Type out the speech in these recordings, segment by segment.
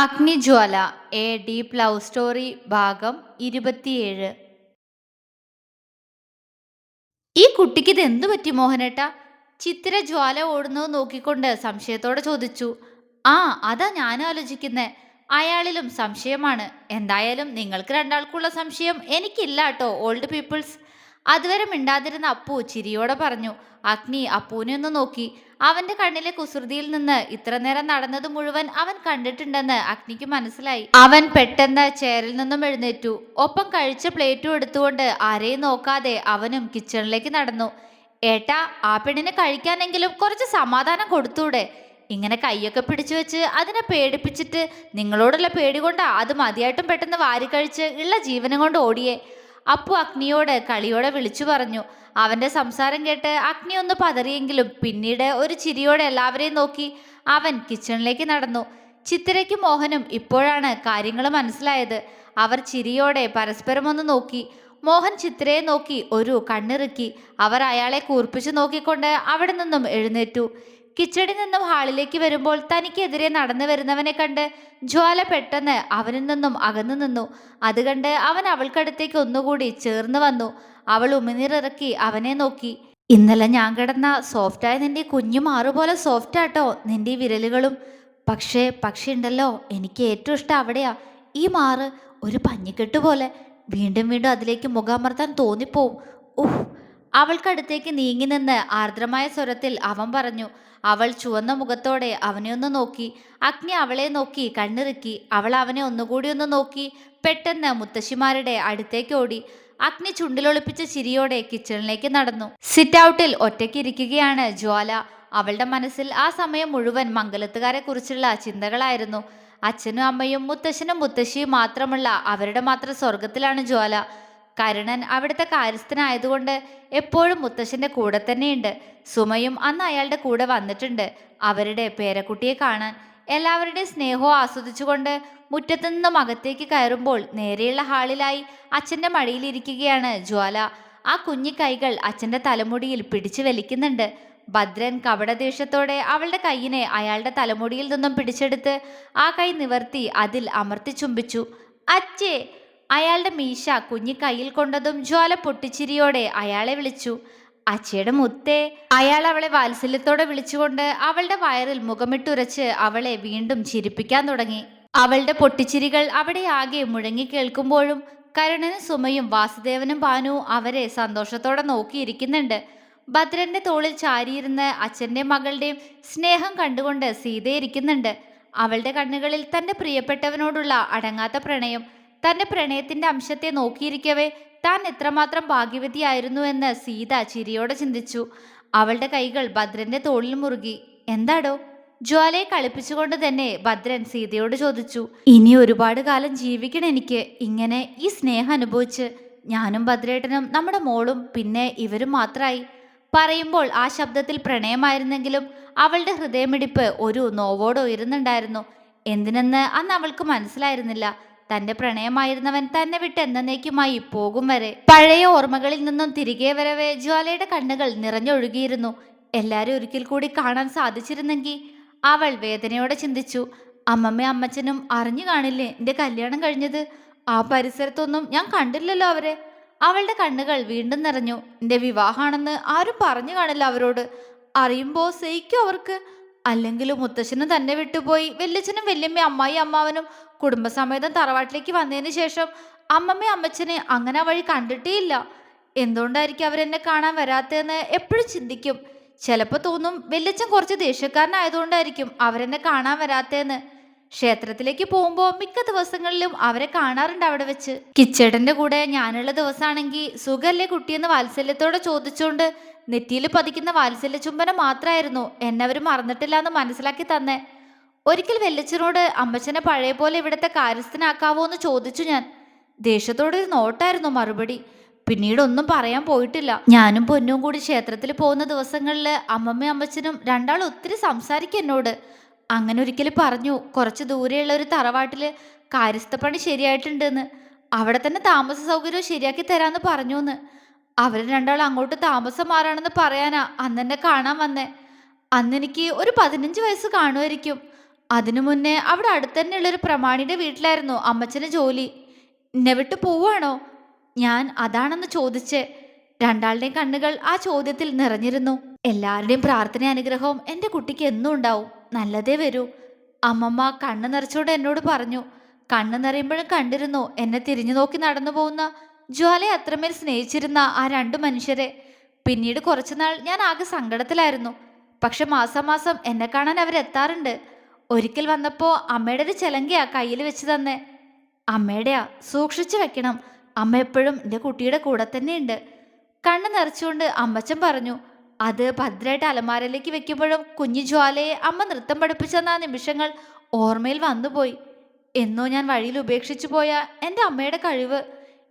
Agnijwala a deep love story ഭാഗം ഇരുപത്തിയേഴ്. ഈ കുട്ടിക്ക് ഇത് എന്തു പറ്റി മോഹനേട്ട? ചിത്തിര ജ്വാല ഓടുന്നത് നോക്കിക്കൊണ്ട് സംശയത്തോടെ ചോദിച്ചു. ആ അതാ ഞാൻ ആലോചിക്കുന്നത് അയാളിലും സംശയമാണ്. എന്തായാലും നിങ്ങൾക്ക് രണ്ടാൾക്കുള്ള സംശയം എനിക്കില്ല കേട്ടോ ഓൾഡ് പീപ്പിൾസ്. അതുവരെ മിണ്ടാതിരുന്ന അപ്പു ചിരിയോടെ പറഞ്ഞു അഗ്നി അപ്പുവിനെ ഒന്ന് നോക്കി. അവന്റെ കണ്ണിലെ കുസൃതിയിൽ നിന്ന് ഇത്ര നേരം നടന്നത് മുഴുവൻ അവൻ കണ്ടിട്ടുണ്ടെന്ന് അഗ്നിക്ക് മനസ്സിലായി. അവൻ പെട്ടെന്ന് ചേരിൽ നിന്നും എഴുന്നേറ്റു. ഒപ്പം കഴിച്ച പ്ലേറ്റും എടുത്തുകൊണ്ട് ആരെയും നോക്കാതെ അവനും കിച്ചണിലേക്ക് നടന്നു. ഏട്ടാ ആ പെണ്ണിനെ കഴിക്കാനെങ്കിലും കുറച്ച് സമാധാനം കൊടുത്തൂടെ? ഇങ്ങനെ കൈയൊക്കെ പിടിച്ചു വെച്ച് അതിനെ പേടിപ്പിച്ചിട്ട് നിങ്ങളോടുള്ള പേടി കൊണ്ടാ അത് മതിയായിട്ടും പെട്ടെന്ന് വാരിക്കഴിച്ച് ഉള്ള ജീവനം കൊണ്ട് ഓടിയേ. അപ്പു അഗ്നിയോട് കളിയോടെ വിളിച്ചു പറഞ്ഞു. അവന്റെ സംസാരം കേട്ട് അഗ്നി ഒന്ന് പതറിയെങ്കിലും പിന്നീട് ഒരു ചിരിയോടെ എല്ലാവരെയും നോക്കി. അവൻ കിച്ചണിലേക്ക് നടന്നു. ചിത്തിരയ്ക്കും മോഹനും ഇപ്പോഴാണ് കാര്യങ്ങൾ മനസ്സിലായത്. അവർ ചിരിയോടെ പരസ്പരം ഒന്ന് നോക്കി. മോഹൻ ചിത്രയെ നോക്കി ഒരു കണ്ണിറുക്കി. അവർ അയാളെ കൂർപ്പിച്ചു നോക്കിക്കൊണ്ട് അവിടെ നിന്നും എഴുന്നേറ്റു. കിച്ചണിൽ നിന്നും ഹാളിലേക്ക് വരുമ്പോൾ തനിക്കെതിരെ നടന്നു വരുന്നവനെ കണ്ട് ജ്വാല പെട്ടെന്ന് അവനിൽ നിന്നും അകന്നു നിന്നു. അത് കണ്ട് അവൻ അവൾക്കടുത്തേക്ക് ഒന്നുകൂടി ചേർന്ന് വന്നു. അവൾ ഉമിനീറിറക്കി അവനെ നോക്കി. ഇന്നലെ ഞാൻ കിടന്ന സോഫ്റ്റായ നിന്റെ കുഞ്ഞു മാറുപോലെ സോഫ്റ്റാട്ടോ നിന്റെ വിരലുകളും. പക്ഷേ പക്ഷേ ഉണ്ടല്ലോ എനിക്ക് ഏറ്റവും ഇഷ്ടം അവിടെയാ. ഈ മാറ് ഒരു പഞ്ഞിക്കെട്ട് പോലെ. വീണ്ടും വീണ്ടും അതിലേക്ക് മുഖാമർത്താൻ തോന്നിപ്പോവും. ഉഹ്. അവൾക്കടുത്തേക്ക് നീങ്ങി നിന്ന് ആർദ്രമായ സ്വരത്തിൽ അവൻ പറഞ്ഞു. അവൾ ചുവന്ന മുഖത്തോടെ അവനെ ഒന്ന് നോക്കി. അഗ്നി അവളെ നോക്കി കണ്ണിറുക്കി. അവൾ അവനെ ഒന്നുകൂടി ഒന്ന് നോക്കി. പെട്ടെന്ന് മുത്തശ്ശിമാരുടെ അടുത്തേക്ക് ഓടി. അഗ്നി ചുണ്ടിലൊളിപ്പിച്ച ചിരിയോടെ കിച്ചണിലേക്ക് നടന്നു. സിറ്റ് ഔട്ടിൽ ഒറ്റയ്ക്ക് ഇരിക്കുകയാണ് ജ്വാല. അവളുടെ മനസ്സിൽ ആ സമയം മുഴുവൻ മംഗലത്തുകാരെ കുറിച്ചുള്ള ചിന്തകളായിരുന്നു. അച്ഛനും അമ്മയും മുത്തശ്ശനും മുത്തശ്ശിയും മാത്രമുള്ള അവരുടെ മാത്രം സ്വർഗത്തിലാണ് ജ്വാല. കരുണൻ അവിടുത്തെ കാര്യസ്ഥനായതുകൊണ്ട് എപ്പോഴും മുത്തശ്ശന്റെ കൂടെ തന്നെയുണ്ട്. സുമയും അന്ന് അയാളുടെ കൂടെ വന്നിട്ടുണ്ട്. അവരുടെ പേരക്കുട്ടിയെ കാണാൻ എല്ലാവരുടെയും സ്നേഹവും ആസ്വദിച്ചുകൊണ്ട് മുറ്റത്തു നിന്നും അകത്തേക്ക് കയറുമ്പോൾ നേരെയുള്ള ഹാളിലായി അച്ഛന്റെ മടിയിലിരിക്കുകയാണ് ജ്വാല. ആ കുഞ്ഞി കൈകൾ അച്ഛന്റെ തലമുടിയിൽ പിടിച്ചു വലിക്കുന്നുണ്ട്. ഭദ്രൻ കപടദേഷ്യത്തോടെ അവളുടെ കൈയിനെ അയാളുടെ തലമുടിയിൽ നിന്നും പിടിച്ചെടുത്ത് ആ കൈ നിവർത്തി അതിൽ അമർത്തി ചുംബിച്ചു. അച്ഛേ അയാളുടെ മീശ കുഞ്ഞി കയ്യിൽ കൊണ്ടതും ജ്വാല പൊട്ടിച്ചിരിയോടെ അയാളെ വിളിച്ചു. അച്ചയുടെ മുത്തേ അയാൾ അവളെ വാത്സല്യത്തോടെ വിളിച്ചുകൊണ്ട് അവളുടെ വയറിൽ മുഖമിട്ടുരച്ച് അവളെ വീണ്ടും ചിരിപ്പിക്കാൻ തുടങ്ങി. അവളുടെ പൊട്ടിച്ചിരികൾ അവിടെ ആകെ മുഴങ്ങി കേൾക്കുമ്പോഴും കരുണനും സുമയും വാസുദേവനും ഭാനുവും അവരെ സന്തോഷത്തോടെ നോക്കിയിരിക്കുന്നുണ്ട്. ഭദ്രന്റെ തോളിൽ ചാരിയിരുന്ന് അച്ഛന്റെ മകളുടെയും സ്നേഹം കണ്ടുകൊണ്ട് സീതയിരിക്കുന്നുണ്ട്. അവളുടെ കണ്ണുകളിൽ തന്റെ പ്രിയപ്പെട്ടവനോടുള്ള അടങ്ങാത്ത പ്രണയം തന്റെ പ്രണയത്തിന്റെ അംശത്തെ നോക്കിയിരിക്കവേ താൻ എത്രമാത്രം ഭാഗ്യവതിയായിരുന്നു എന്ന് സീത ചിരിയോടെ ചിന്തിച്ചു. അവളുടെ കൈകൾ ഭദ്രന്റെ തോളിൽ മുറുകി. എന്താടോ? ജ്വാലയെ കളിപ്പിച്ചുകൊണ്ട് തന്നെ ഭദ്രൻ സീതയോട് ചോദിച്ചു. ഇനി ഒരുപാട് കാലം ജീവിക്കണം എനിക്ക്. ഇങ്ങനെ ഈ സ്നേഹം അനുഭവിച്ച് ഞാനും ഭദ്രേട്ടനും നമ്മുടെ മോളും പിന്നെ ഇവരും മാത്രമായി പറയുമ്പോൾ ആ ശബ്ദത്തിൽ പ്രണയമായിരുന്നെങ്കിലും അവളുടെ ഹൃദയമിടിപ്പ് ഒരു നോവോട് ഉയരുന്നുണ്ടായിരുന്നു. എന്തിനെന്ന് അന്ന് അവൾക്ക് മനസ്സിലായിരുന്നില്ല. തന്റെ പ്രണയമായിരുന്നവൻ തന്നെ വിട്ട് എന്നേക്കുമായി പോകും വരെ. പഴയ ഓർമ്മകളിൽ നിന്നും തിരികെ വരവേ ജ്വാലയുടെ കണ്ണുകൾ നിറഞ്ഞൊഴുകിയിരുന്നു. എല്ലാരും ഒരിക്കൽ കൂടി കാണാൻ സാധിച്ചിരുന്നെങ്കിൽ അവൾ വേദനയോടെ ചിന്തിച്ചു അമ്മമ്മ അമ്മച്ചനും അറിഞ്ഞു കാണില്ലേ എന്റെ കല്യാണം കഴിഞ്ഞത്? ആ പരിസരത്തൊന്നും ഞാൻ കണ്ടില്ലല്ലോ അവരെ. അവളുടെ കണ്ണുകൾ വീണ്ടും നിറഞ്ഞു. എന്റെ വിവാഹമാണെന്ന് ആരും പറഞ്ഞു കാണില്ല അവരോട്. അറിയുമ്പോ സഹിക്കും അവർക്ക്. അല്ലെങ്കിലും മുത്തശ്ശനും തന്നെ വിട്ടുപോയി. വല്യച്ഛനും വല്യമ്മ അമ്മായി അമ്മാവനും കുടുംബസമേതം തറവാട്ടിലേക്ക് വന്നതിന് ശേഷം അമ്മമ്മ അമ്മച്ചനെ അങ്ങനെ വഴി കണ്ടിട്ടേയില്ല. എന്തുകൊണ്ടായിരിക്കും അവരെന്നെ കാണാൻ വരാത്തതെന്ന് എപ്പോഴും ചിന്തിക്കും. ചിലപ്പോൾ തോന്നും വല്യച്ഛൻ കുറച്ച് ദേഷ്യക്കാരനായതുകൊണ്ടായിരിക്കും അവരെന്നെ കാണാൻ വരാത്തതെന്ന്. ക്ഷേത്രത്തിലേക്ക് പോകുമ്പോൾ മിക്ക ദിവസങ്ങളിലും അവരെ കാണാറുണ്ട് അവിടെ വെച്ച്. കിച്ചേടന്റെ കൂടെ ഞാനുള്ള ദിവസമാണെങ്കിൽ സുഖല്ലേ കുട്ടിയെന്ന് വാത്സല്യത്തോടെ ചോദിച്ചുകൊണ്ട് നെറ്റിയിൽ പതിക്കുന്ന വാത്സല്യ ചുംബനം മാത്രമായിരുന്നു എന്നെ അവർ മറന്നിട്ടില്ല എന്ന് മനസ്സിലാക്കി തന്നെ. ഒരിക്കൽ വെല്ലച്ചനോട് അമ്മച്ചനെ പഴയ പോലെ ഇവിടുത്തെ കാര്യസ്ഥനാക്കാവോ എന്ന് ചോദിച്ചു ഞാൻ. ദേഷ്യത്തോടെ ഒരു നോട്ടായിരുന്നു മറുപടി. പിന്നീട് ഒന്നും പറയാൻ പോയിട്ടില്ല. ഞാനും പൊന്നും കൂടി ക്ഷേത്രത്തിൽ പോകുന്ന ദിവസങ്ങളിൽ അമ്മമ്മയും അമ്മച്ചനും രണ്ടാളും ഒത്തിരി സംസാരിക്കും എന്നോട്. അങ്ങനെ ഒരിക്കൽ പറഞ്ഞു. കുറച്ച് ദൂരെയുള്ള ഒരു തറവാട്ടിൽ കാര്യസ്ഥപ്പണി ശരിയായിട്ടുണ്ടെന്ന്. അവിടെ തന്നെ താമസ സൗകര്യം ശരിയാക്കി തരാമെന്ന് പറഞ്ഞു എന്ന് അവർ രണ്ടാളും അങ്ങോട്ട് താമസം മാറാണെന്ന് പറയാനാ അന്ന് എന്നെ കാണാൻ വന്നേ. അന്ന് എനിക്ക് ഒരു പതിനഞ്ച് വയസ്സ് കാണുമായിരിക്കും. അതിനു മുന്നേ അവിടെ അടുത്തന്നെയുള്ളൊരു പ്രമാണിയുടെ വീട്ടിലായിരുന്നു അമ്മച്ചന് ജോലി. എന്നെ വിട്ട് പോവാണോ ഞാൻ അതാണെന്ന് ചോദിച്ച്. രണ്ടാളുടെയും കണ്ണുകൾ ആ ചോദ്യത്തിൽ നിറഞ്ഞിരുന്നു. എല്ലാവരുടെയും പ്രാർത്ഥന അനുഗ്രഹവും എന്റെ കുട്ടിക്ക് എന്നും ഉണ്ടാവും. നല്ലതേ വരൂ. അമ്മമ്മ കണ്ണു നിറച്ചോടെ എന്നോട് പറഞ്ഞു കണ്ണു നിറയുമ്പോഴും കണ്ടിരുന്നു? എന്നെ തിരിഞ്ഞു നോക്കി നടന്നു പോകുന്ന ജ്വാലയെ അത്രമേൽ സ്നേഹിച്ചിരുന്ന ആ രണ്ട് മനുഷ്യരെ. പിന്നീട് കുറച്ചുനാൾ ഞാൻ ആകെ സങ്കടത്തിലായിരുന്നു. പക്ഷെ മാസം മാസം എന്നെ കാണാൻ അവരെത്താറുണ്ട് ഒരിക്കൽ വന്നപ്പോൾ അമ്മയുടെ ഒരു ചിലങ്കയാ കയ്യിൽ വെച്ച് തന്നെ. അമ്മയുടെയാ സൂക്ഷിച്ചു വെക്കണം. അമ്മ എപ്പോഴും എന്റെ കുട്ടിയുടെ കൂടെ തന്നെയുണ്ട്. കണ്ണ് നിറച്ചുകൊണ്ട് അമ്മച്ചൻ പറഞ്ഞു അത് ഭദ്രമായിട്ട് അലമാരയിലേക്ക് വെക്കുമ്പോഴും കുഞ്ഞു ജ്വാലയെ അമ്മ നൃത്തം പഠിപ്പിച്ചെന്ന നിമിഷങ്ങൾ ഓർമ്മയിൽ വന്നുപോയി. എന്നോ ഞാൻ വഴിയിൽ ഉപേക്ഷിച്ചു പോയ എന്റെ അമ്മയുടെ കഴിവ്.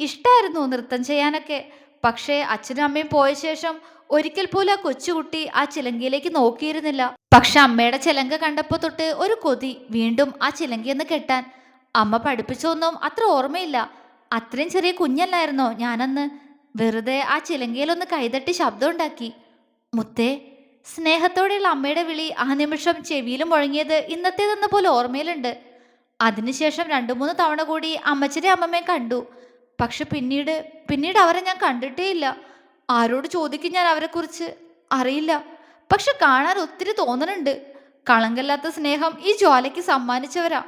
ഇഷ്ടമായിരുന്നു നൃത്തം ചെയ്യാനൊക്കെ. പക്ഷേ അച്ഛനും അമ്മയും പോയ ശേഷം ഒരിക്കൽ പോലും ആ കൊച്ചുകുട്ടി ആ ചിലങ്കയിലേക്ക് നോക്കിയിരുന്നില്ല. പക്ഷെ അമ്മയുടെ ചിലങ്ക കണ്ടപ്പോൾ തൊട്ട് ഒരു കൊതി വീണ്ടും ആ ചിലങ്കയെന്ന് കെട്ടാൻ. അമ്മ പഠിപ്പിച്ചൊന്നും അത്ര ഓർമ്മയില്ല. അത്രയും ചെറിയ കുഞ്ഞല്ലായിരുന്നോ ഞാനന്ന്? വെറുതെ ആ ചിലങ്കയിലൊന്ന് കൈതട്ടി ശബ്ദം ഉണ്ടാക്കി. മുത്തേ സ്നേഹത്തോടെയുള്ള അമ്മയുടെ വിളി ആ നിമിഷം ചെവിയിലും മുഴങ്ങിയത് ഇന്നത്തേതെന്ന പോലെ ഓർമ്മയിലുണ്ട്. അതിനുശേഷം രണ്ടു മൂന്ന് തവണ കൂടി അമ്മച്ചനെ അമ്മമ്മയും കണ്ടു. പക്ഷെ പിന്നീട് പിന്നീട് അവരെ ഞാൻ കണ്ടിട്ടേ ഇല്ല ആരോട് ചോദിക്കും ഞാൻ അവരെക്കുറിച്ച്? അറിയില്ല. പക്ഷെ കാണാൻ ഒത്തിരി തോന്നണുണ്ട് കളങ്കല്ലാത്ത സ്നേഹം ഈ ജ്വാലയ്ക്ക് സമ്മാനിച്ചവരാ.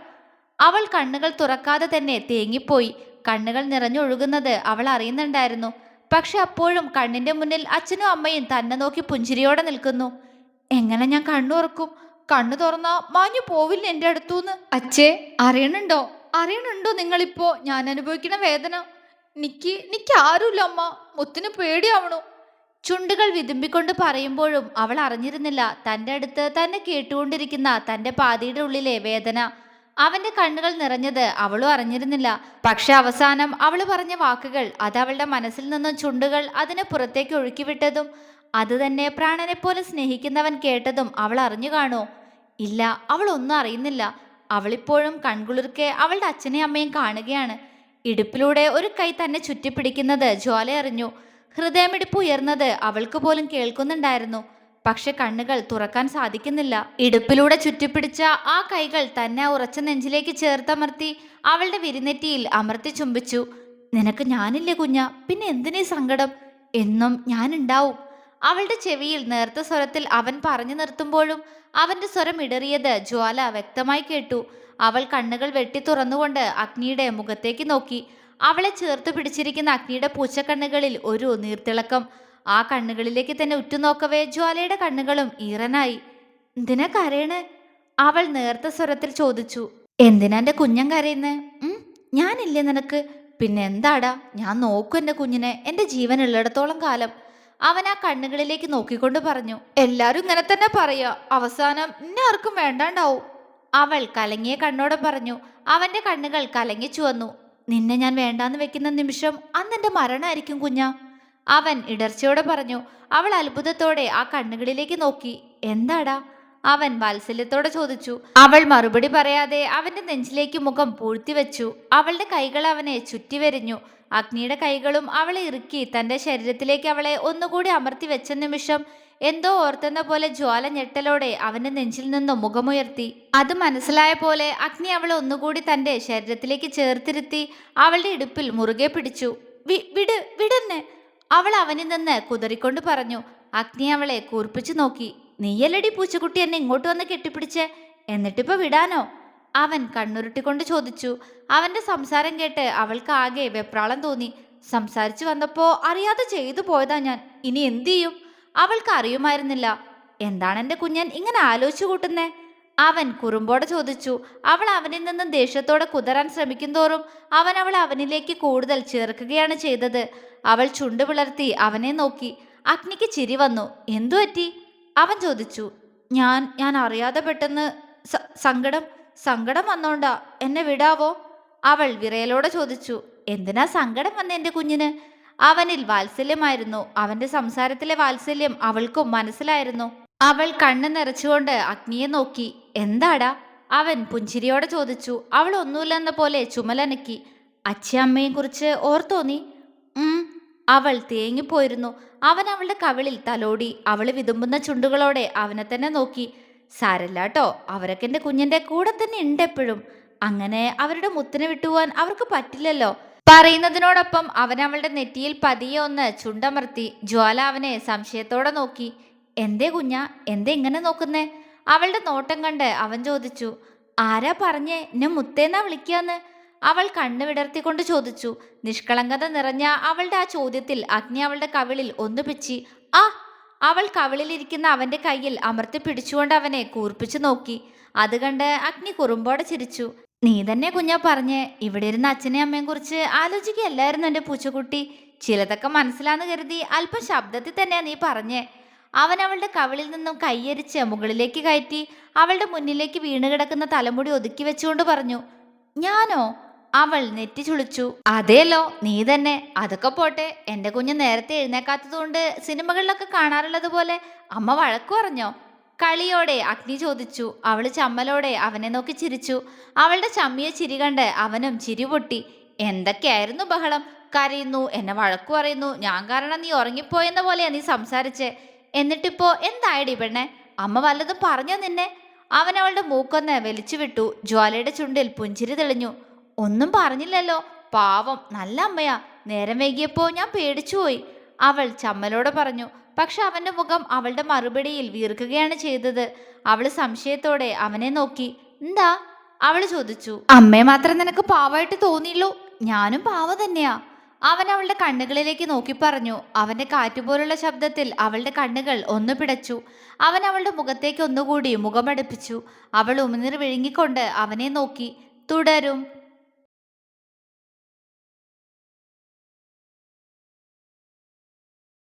അവൾ കണ്ണുകൾ തുറക്കാതെ തന്നെ തേങ്ങിപ്പോയി. കണ്ണുകൾ നിറഞ്ഞൊഴുകുന്നത് അവൾ അറിയുന്നുണ്ടായിരുന്നു. പക്ഷെ അപ്പോഴും കണ്ണിന്റെ മുന്നിൽ അച്ഛനും അമ്മയും തന്നെ നോക്കി പുഞ്ചിരിയോടെ നിൽക്കുന്നു. എങ്ങനെ ഞാൻ കണ്ണു തുറക്കും? കണ്ണു തുറന്നാ മാഞ്ഞു പോവില്ല എന്റെ അടുത്തുനിന്ന്. അച്ഛേ അറിയണുണ്ടോ? അറിയണുണ്ടോ നിങ്ങളിപ്പോ? ഞാൻ അനുഭവിക്കുന്ന വേദന. നിക്ക് നിക്ക് ആരുമില്ല അമ്മ. മുത്തിന് പേടിയാവണു. ചുണ്ടുകൾ വിതുമ്പിക്കൊണ്ട് പറയുമ്പോഴും അവൾ അറിഞ്ഞിരുന്നില്ല തന്റെ അടുത്ത് തന്നെ കേട്ടുകൊണ്ടിരിക്കുന്ന തന്റെ പാതിയുടെ ഉള്ളിലെ വേദന. അവന്റെ കണ്ണുകൾ നിറഞ്ഞത് അവളും അറിഞ്ഞിരുന്നില്ല. പക്ഷെ അവസാനം അവൾ പറഞ്ഞ വാക്കുകൾ അത് അവളുടെ മനസ്സിൽ നിന്നും ചുണ്ടുകൾ അതിനെ പുറത്തേക്ക് ഒഴുക്കിവിട്ടതും അത് തന്നെ പ്രാണനെ പോലെ സ്നേഹിക്കുന്നവൻ കേട്ടതും അവൾ അറിഞ്ഞു കാണോ. ഇല്ല അവൾ ഒന്നും അറിയുന്നില്ല. അവളിപ്പോഴും കൺകുളിർക്കെ അവളുടെ അച്ഛനെയും അമ്മയും കാണുകയാണ്. ഇടുപ്പിലൂടെ ഒരു കൈ തന്നെ ചുറ്റിപ്പിടിക്കുന്നത് ജ്വാല അറിഞ്ഞു ഹൃദയമിടിപ്പ് ഉയർന്നത് അവൾക്ക് പോലും കേൾക്കുന്നുണ്ടായിരുന്നു. പക്ഷെ കണ്ണുകൾ തുറക്കാൻ സാധിക്കുന്നില്ല. ഇടുപ്പിലൂടെ ചുറ്റിപ്പിടിച്ച ആ കൈകൾ തന്നെ ഉറച്ച നെഞ്ചിലേക്ക് ചേർത്തമർത്തി അവളുടെ വിരിനെറ്റിയിൽ അമർത്തി ചുംബിച്ചു. നിനക്ക് ഞാനില്ലേ കുഞ്ഞ? പിന്നെ എന്തിനീ സങ്കടം? എന്നും ഞാനുണ്ടാവും. അവളുടെ ചെവിയിൽ നേർത്ത സ്വരത്തിൽ അവൻ പറഞ്ഞു നിർത്തുമ്പോഴും അവന്റെ സ്വരം ഇടറിയത് ജ്വാല വ്യക്തമായി കേട്ടു. അവൾ കണ്ണുകൾ വെട്ടി തുറന്നുകൊണ്ട് അഗ്നിയുടെ മുഖത്തേക്ക് നോക്കി. അവളെ ചേർത്ത് പിടിച്ചിരിക്കുന്ന അഗ്നിയുടെ പൂച്ചക്കണ്ണുകളിൽ ഒരു നീർത്തിളക്കം. ആ കണ്ണുകളിലേക്ക് തന്നെ ഉറ്റുനോക്കവേ ജ്വാലയുടെ കണ്ണുകളും ഈറനായി. എന്തിനാ കരയണ്? അവൾ നേർത്ത സ്വരത്തിൽ ചോദിച്ചു. എന്തിനാ എന്റെ കുഞ്ഞൻ കരയുന്നേ? ഞാനില്ലേ നിനക്ക്? പിന്നെ എന്താടാ? ഞാൻ നോക്കൂ എന്റെ കുഞ്ഞിനെ. എന്റെ ജീവൻ ഉള്ളിടത്തോളം കാലം. അവൻ ആ കണ്ണുകളിലേക്ക് നോക്കിക്കൊണ്ട് പറഞ്ഞു. എല്ലാരും ഇങ്ങനെ തന്നെ പറയാ. അവസാനം ഇന്നെ ആർക്കും വേണ്ടാണ്ടാവും. അവൾ കലങ്ങിയ കണ്ണോടെ പറഞ്ഞു. അവന്റെ കണ്ണുകൾ കലങ്ങി ചുവന്നു. നിന്നെ ഞാൻ വേണ്ടാന്ന് വെക്കുന്ന നിമിഷം അന്നെന്റെ മരണമായിരിക്കും കുഞ്ഞ. അവൻ ഇടർച്ചയോടെ പറഞ്ഞു അവൾ അത്ഭുതത്തോടെ ആ കണ്ണുകളിലേക്ക് നോക്കി. എന്താടാ? അവൻ വാത്സല്യത്തോടെ ചോദിച്ചു അവൾ മറുപടി പറയാതെ അവന്റെ നെഞ്ചിലേക്ക് മുഖം പൂഴ്ത്തി വെച്ചു. അവളുടെ കൈകൾ അവനെ ചുറ്റിവരിഞ്ഞു അഗ്നിയുടെ കൈകളും അവളെ ഇറുക്കി തന്റെ ശരീരത്തിലേക്ക് അവളെ ഒന്നുകൂടി അമർത്തി വെച്ച നിമിഷം എന്തോ ഓർത്തെന്ന പോലെ ജ്വാല ഞെട്ടലോടെ അവന്റെ നെഞ്ചിൽ നിന്നും മുഖമുയർത്തി. അത് മനസ്സിലായ പോലെ അഗ്നി അവളെ ഒന്നുകൂടി തന്റെ ശരീരത്തിലേക്ക് ചേർത്തിരുത്തി അവളുടെ ഇടുപ്പിൽ മുറുകെ പിടിച്ചു. വിട് വിടെന്നെ. അവൾ അവനിൽ നിന്ന് കുതറിക്കൊണ്ട് പറഞ്ഞു അഗ്നി അവളെ കൂർപ്പിച്ചു നോക്കി. നീയല്ലടി പൂച്ചക്കുട്ടി എന്നെ ഇങ്ങോട്ട് വന്ന് കെട്ടിപ്പിടിച്ച്? എന്നിട്ടിപ്പോ വിടാനോ? അവൻ കണ്ണുരുട്ടിക്കൊണ്ട് ചോദിച്ചു. അവന്റെ സംസാരം കേട്ട് അവൾക്ക് ആകെ വെപ്രാളം തോന്നി. സംസാരിച്ചു വന്നപ്പോ അറിയാതെ ചെയ്തു പോയതാ ഞാൻ. ഇനി എന്തു ചെയ്യും? അവൾക്ക് അറിയുമായിരുന്നില്ല. എന്താണ് എന്റെ കുഞ്ഞൻ ഇങ്ങനെ ആലോചിച്ചു കൂട്ടുന്നേ? അവൻ കുറുമ്പോടെ ചോദിച്ചു അവൾ അവനിൽ നിന്നും ദേഷ്യത്തോടെ കുതറാൻ ശ്രമിക്കും തോറും അവൻ അവൾ അവനിലേക്ക് കൂടുതൽ ചേർക്കുകയാണ് ചെയ്തത്. അവൾ ചുണ്ടു പിളർത്തി അവനെ നോക്കി. അഗ്നിക്ക് ചിരി വന്നു. എന്തു പറ്റി? അവൻ ചോദിച്ചു. ഞാൻ ഞാൻ അറിയാതെ പെട്ടെന്ന് സങ്കടം സങ്കടം വന്നോണ്ടാ എന്നെ വിടാവോ? അവൾ വിറയലോടെ ചോദിച്ചു. എന്തിനാ സങ്കടം വന്ന എന്റെ കുഞ്ഞിന്? അവനിൽ വാത്സല്യമായിരുന്നു. അവന്റെ സംസാരത്തിലെ വാത്സല്യം അവൾക്കും മനസ്സിലായിരുന്നു. അവൾ കണ്ണു നിറച്ചുകൊണ്ട് അഗ്നിയെ നോക്കി. എന്താടാ? അവൻ പുഞ്ചിരിയോടെ ചോദിച്ചു. അവൾ ഒന്നുമില്ലെന്ന പോലെ ചുമലനക്കി. അച്ഛയമ്മയും കുറിച്ച് ഓർത്തോന്നി അവൾ തേങ്ങിപ്പോയിരുന്നു. അവൻ അവളുടെ കവിളിൽ തലോടി. അവൾ വിതുമ്പുന്ന ചുണ്ടുകളോടെ അവനെ തന്നെ നോക്കി. സാരല്ല കേട്ടോ അവരൊക്കെ എന്റെ കുഞ്ഞിന്റെ കൂടെ തന്നെ ഉണ്ട് എപ്പോഴും അങ്ങനെ അവരുടെ മുത്തിനെ വിട്ടുപോവാൻ അവർക്ക് പറ്റില്ലല്ലോ. പറയുന്നതിനോടൊപ്പം അവൻ അവളുടെ നെറ്റിയിൽ പതിയെ ഒന്ന് ചുണ്ടമർത്തി. ജ്വാല അവനെ സംശയത്തോടെ നോക്കി. എന്തേ കുഞ്ഞ? എന്തേ ഇങ്ങനെ നോക്കുന്നേ? അവളുടെ നോട്ടം കണ്ട് അവൻ ചോദിച്ചു ആരാ പറഞ്ഞേ? എന്നെ മുത്തേന്നാ വിളിക്കാന്ന്? അവൾ കണ്ണു വിടർത്തിക്കൊണ്ട് ചോദിച്ചു നിഷ്കളങ്കത നിറഞ്ഞ അവളുടെ ആ ചോദ്യത്തിൽ അഗ്നി അവളുടെ കവിളിൽ ഒന്ന് പിച്ചി. ആ. അവൾ കവിളിലിരിക്കുന്ന അവന്റെ കയ്യിൽ അമർത്തി പിടിച്ചുകൊണ്ട് അവനെ കൂർപ്പിച്ചു നോക്കി. അത് കണ്ട് അഗ്നി കുറുമ്പോടെ ചിരിച്ചു നീ തന്നെ കുഞ്ഞ പറഞ്ഞേ ഇവിടെ ഇരുന്ന അച്ഛനെയും അമ്മയും കുറിച്ച് ആലോചിക്കുകയല്ലായിരുന്നു എന്റെ പൂച്ചക്കുട്ടി. ചിലതൊക്കെ മനസ്സിലാന്ന് കരുതി അല്പം ശബ്ദത്തിൽ തന്നെയാ നീ പറഞ്ഞേ. അവൻ അവളുടെ കവിളിൽ നിന്നും കയ്യരിച്ച് മുകളിലേക്ക് കയറ്റി അവളുടെ മുന്നിലേക്ക് വീണ് കിടക്കുന്ന തലമുടി ഒതുക്കി വെച്ചുകൊണ്ട് പറഞ്ഞു ഞാനോ? അവൾ നെറ്റി ചുളിച്ചു അതേലോ നീ തന്നെ. അതൊക്കെ പോട്ടെ എന്റെ കുഞ്ഞ് നേരത്തെ എഴുന്നേക്കാത്തതുകൊണ്ട് സിനിമകളിലൊക്കെ കാണാറുള്ളത് പോലെ അമ്മ വഴക്കു പറഞ്ഞോ? കളിയോടെ അഗ്നി ചോദിച്ചു അവൾ ചമ്മലോടെ അവനെ നോക്കി ചിരിച്ചു. അവളുടെ ചമ്മിയ ചിരി കണ്ട് അവനും ചിരി പൊട്ടി എന്തൊക്കെയായിരുന്നു ബഹളം? കരയുന്നു എന്നെ വഴക്കു പറയുന്നു. ഞാൻ കാരണം നീ ഉറങ്ങിപ്പോയെന്ന പോലെയാണ് നീ സംസാരിച്ചേ. എന്നിട്ടിപ്പോ എന്തായടി പെണ്ണെ? അമ്മ വല്ലതും പറഞ്ഞോ നിന്നെ? അവൻ അവളുടെ മൂക്കൊന്ന് വലിച്ചു വിട്ടു. ജ്വാലയുടെ ചുണ്ടിൽ പുഞ്ചിരി തെളിഞ്ഞു. ഒന്നും പറഞ്ഞില്ലല്ലോ. പാവം നല്ല അമ്മയാ. നേരം വൈകിയപ്പോ ഞാൻ പേടിച്ചുപോയി അവൾ ചമ്മലോടെ പറഞ്ഞു പക്ഷെ അവന്റെ മുഖം അവളുടെ മറുപടിയിൽ വീർക്കുകയാണ് ചെയ്തത്. അവൾ സംശയത്തോടെ അവനെ നോക്കി. എന്താ? അവൾ ചോദിച്ചു. അമ്മയെ മാത്രം നിനക്ക് പാവമായിട്ട് തോന്നിയുള്ളൂ ഞാനും പാവ തന്നെയാ. അവൻ അവളുടെ കണ്ണുകളിലേക്ക് നോക്കി പറഞ്ഞു. അവന്റെ കാറ്റുപോലുള്ള ശബ്ദത്തിൽ അവളുടെ കണ്ണുകൾ ഒന്ന് പിടച്ചു. അവൻ അവളുടെ മുഖത്തേക്ക് ഒന്നുകൂടി മുഖമടുപ്പിച്ചു. അവൾ ഉമിനീർ വിഴുങ്ങിക്കൊണ്ട് അവനെ നോക്കി. തുടരും.